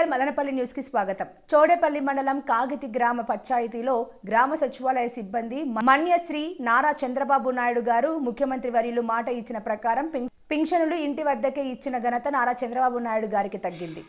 KL Madanapalle న్యూస్కి స్వాగతం. చోడేపల్లి మండలం కాగితి గ్రామ పంచాయతీలో గ్రామ సచివాలయ సిబ్బంది మన్యశ్రీ నారా చంద్రబాబు నాయుడు గారు ముఖ్యమంత్రి వర్యులు మాట ఇచ్చిన ప్రకారం పింఛనులు ఇంటి వద్దకే ఇచ్చిన ఘనత నారా చంద్రబాబు నాయుడు గారికి తగ్గింది.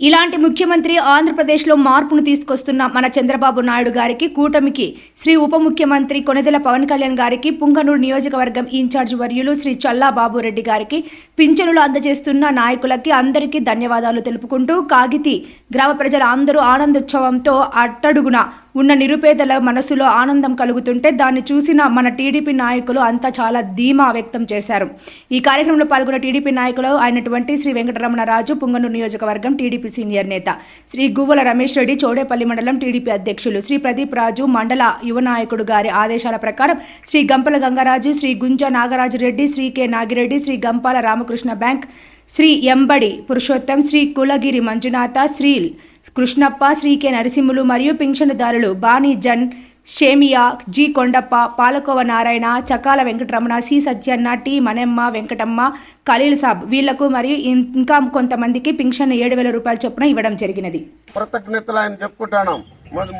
ఇలాంటి ముఖ్యమంత్రి ఆంధ్రప్రదేశ్లో మార్పును తీసుకొస్తున్న మన చంద్రబాబు నాయుడు గారికి కూటమికి శ్రీ ఉప ముఖ్యమంత్రి కొనెదెల పవన్ కళ్యాణ్ గారికి పుంగనూరు నియోజకవర్గం ఇన్ఛార్జ్ వర్యులు శ్రీ చల్లా బాబురెడ్డి గారికి పింఛనులు అందజేస్తున్న నాయకులకి అందరికీ ధన్యవాదాలు తెలుపుకుంటూ కాగితి గ్రామ ప్రజలందరూ ఆనందోత్సవంతో అట్టడుగున ఉన్న నిరుపేదల మనసులో ఆనందం కలుగుతుంటే దాన్ని చూసిన మన టీడీపీ నాయకులు అంతా చాలా ధీమా వ్యక్తం చేశారు. ఈ కార్యక్రమంలో పాల్గొన్న టీడీపీ నాయకులు అయినటువంటి శ్రీ వెంకటరమణరాజు పుంగనూరు నియోజకవర్గం టీడీపీ సీనియర్ నేత శ్రీ గువ్వల రమేష్ రెడ్డి చౌడేపల్లి మండలం టీడీపీ అధ్యక్షులు శ్రీ ప్రదీప్ రాజు మండల యువ నాయకుడు గారి ఆదేశాల ప్రకారం Shri Gampala Gangaraju Shri Gunja Nagaraju Reddy Shri K Nagireddy Shri Gampala Ramakrishna bank Shri Embadi Purushottam Shri Kulagiri Manjunatha Shri Krishnappa Shri K Narasimhulu మరియు పింఛనుదారులు బాణీ జన్ షేమియా జి కొండప్ప పాలకోవ నారాయణ చకాల వెంకటరమణ సి సత్యన్న టి మనెమ్మ వెంకటమ్మ ఖలీల్ సాబ్ వీళ్ళకు మరియు ఇంకా కొంతమందికి పింఛన్ ఏడు వేల రూపాయల చొప్పున ఇవ్వడం జరిగినది. కృతజ్ఞతలు ఆయన చెప్పుకుంటాను. మొద-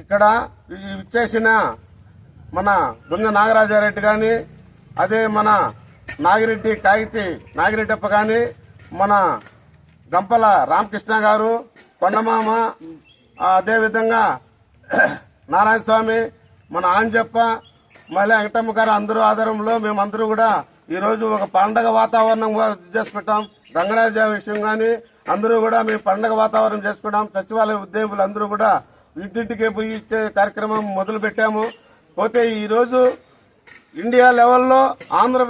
ఇక్కడ ఇచ్చేసిన మన గుంజ నాగరాజారెడ్డి కానీ అదే మన నాగిరెడ్డి కాగితి నాగిరెడ్డప్ప కానీ మన గంపల రామకృష్ణ గారు కొండమామ అదేవిధంగా నారాయణ స్వామి మన ఆంజప్ప మళ్ళీ వెంకటమ్మ గారు అందరూ ఆధారంలో మేమందరూ కూడా ఈరోజు ఒక పండగ వాతావరణం చేసుకుంటాం. గంగరాజ విషయం కానీ అందరూ కూడా మేము పండగ వాతావరణం చేసుకున్నాం సచివాలయ ఉద్యోగులు అందరూ కూడా ఇంటింటికే పోయి ఇచ్చే కార్యక్రమం మొదలు పెట్టాము పోతే ఈరోజు ఇండియా లెవెల్లో ఆంధ్ర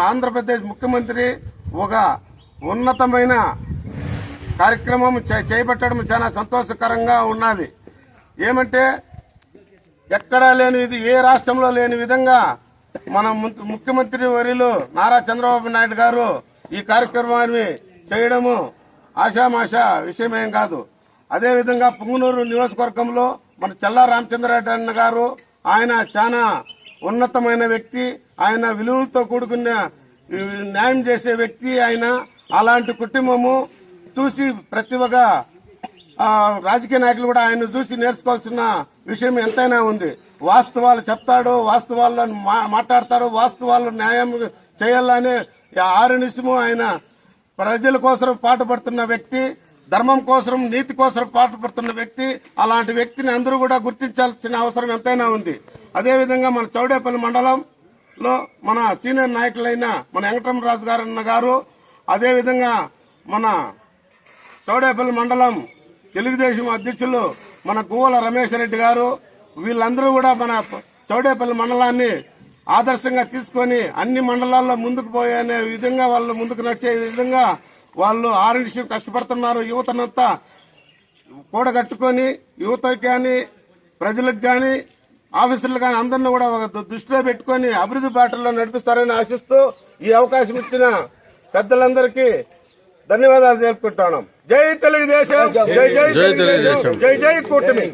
ఆంధ్రప్రదేశ్ ముఖ్యమంత్రి ఒక ఉన్నతమైన కార్యక్రమం చే- చేపట్టడం చాలా సంతోషకరంగా ఉన్నది. ఏమంటే ఎక్కడా లేని ఇది ఏ రాష్ట్రంలో లేని విధంగా మన ము- ముఖ్యమంత్రి వర్యులు నారా చంద్రబాబు నాయుడు గారు ఈ కార్యక్రమాన్ని చేయడము ఆషామాష విషయమేం కాదు. అదేవిధంగా పుంగనూరు నియోజకవర్గంలో మన చల్లా రామచంద్రరెడ్డి అన్న గారు ఆయన చాలా ఉన్నతమైన వ్యక్తి ఆయన విలువలతో కూడుకున్న న్యాయం చేసే వ్యక్తి ఆయన అలాంటి కుటుంబము చూసి ప్రతి ఒక్క రాజకీయ నాయకులు కూడా ఆయన చూసి నేర్చుకోవాల్సిన విషయం ఎంతైనా ఉంది. వాస్తవాలు చెప్తాడు వాస్తవాలను మా- మాట్లాడతాడు వాస్తవాలు న్యాయం చేయాలనే ఆరు నిమిషము ఆయన ప్రజల కోసం పాటుపడుతున్న వ్యక్తి ధర్మం కోసం నీతి కోసం పాటుపడుతున్న వ్యక్తి అలాంటి వ్యక్తిని అందరూ కూడా గుర్తించాల్సిన అవసరం ఎంతైనా ఉంది. అదేవిధంగా మన చౌడేపల్లి మండలంలో మన సీనియర్ నాయకులైన మన వెంకటరమరాజు గారు అన్న గారు అదేవిధంగా మన చౌడేపల్లి మండలం తెలుగుదేశం అధ్యక్షులు మన గువ్వల రమేష్ రెడ్డి గారు వీళ్ళందరూ కూడా మన చౌడేపల్లి మండలాన్ని ఆదర్శంగా తీసుకొని అన్ని మండలాల్లో ముందుకు పోయే విధంగా వాళ్ళు ముందుకు నడిచే విధంగా వాళ్ళు ఆరు కష్టపడుతున్నారు. యువతనంతా కూడగట్టుకొని యువతకి కానీ ప్రజలకు కానీ ఆఫీసర్లు కానీ అందరిని కూడా ఒక దృష్టిలో పెట్టుకొని అభివృద్ధి బాటల్లో నడిపిస్తారని ఆశిస్తూ ఈ అవకాశం ఇచ్చిన పెద్దలందరికీ ధన్యవాదాలు తెలుపుకుంటున్నాం. జై తెలుగుదేశం. జై జై జై జై కూటమి.